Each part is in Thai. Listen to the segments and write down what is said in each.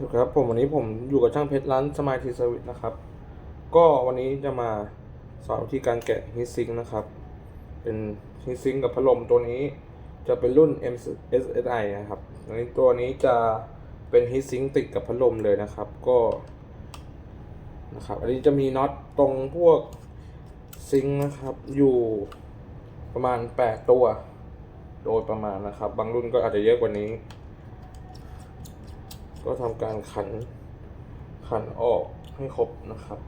อยู่ครับผมวันนี้ผมอยู่กับช่างเพชรร้านสมายทีเซอร์วิสนะครับ ก็วันนี้จะมาสอนวิธีการแกะฮีทซิงค์นะครับ เป็นฮีทซิงค์กับพัดลมตัวนี้จะเป็นรุ่น MSI นะครับอันนี้ตัวนี้จะเป็นฮีทซิงค์ติดกับพัดลมเลยนะครับ ก็นะครับ อันนี้จะมีน็อตตรงพวกซิงค์นะครับ อยู่ประมาณ 8 ตัว โดยประมาณนะครับ บางรุ่นก็อาจจะเยอะกว่านี้ ก็ทำการขันขันออกให้ครบนะครับ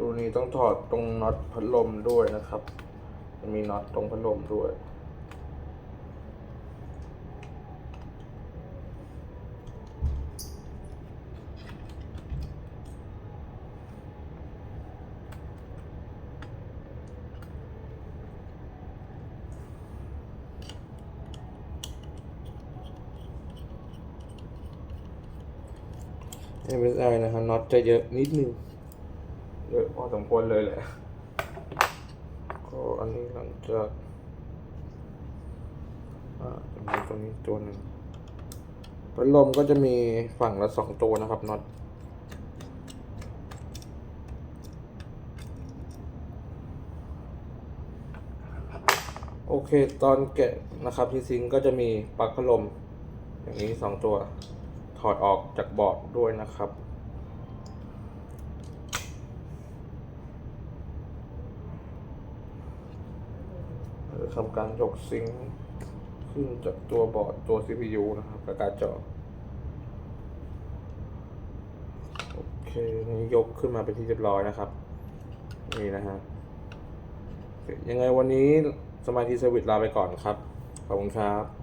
ตัวนี้ต้องถอดตรงน็อตพัดลมด้วยนะครับ มีน็อตตรงพัดลมด้วยไม่เป็นไรนะครับน็อตจะเยอะนิดนึง เยอะพอสมควรเลยแหละ ก็อันนี้หลังจากอ่าจะมีตรงนี้ตัวหนึ่งพัดลมก็จะมีฝั่งละสองตัวนะครับน็อตโอเค ตอนแกะนะครับที่ซิงก็จะมีปลั๊กพัดลม อย่างนี้สองตัว ถอดออกจากบอร์ดด้วยนะครับ ทำการยกซิงขึ้นจากตัวบอร์ดตัว CPU นะครับกับการจอโอเคนี่ยกขึ้นมาเป็นที่เรียบร้อยนะครับ นี่นะฮะยังไงวันนี้สมาธิสวิตลาไปก่อนครับ ขอบคุณครับ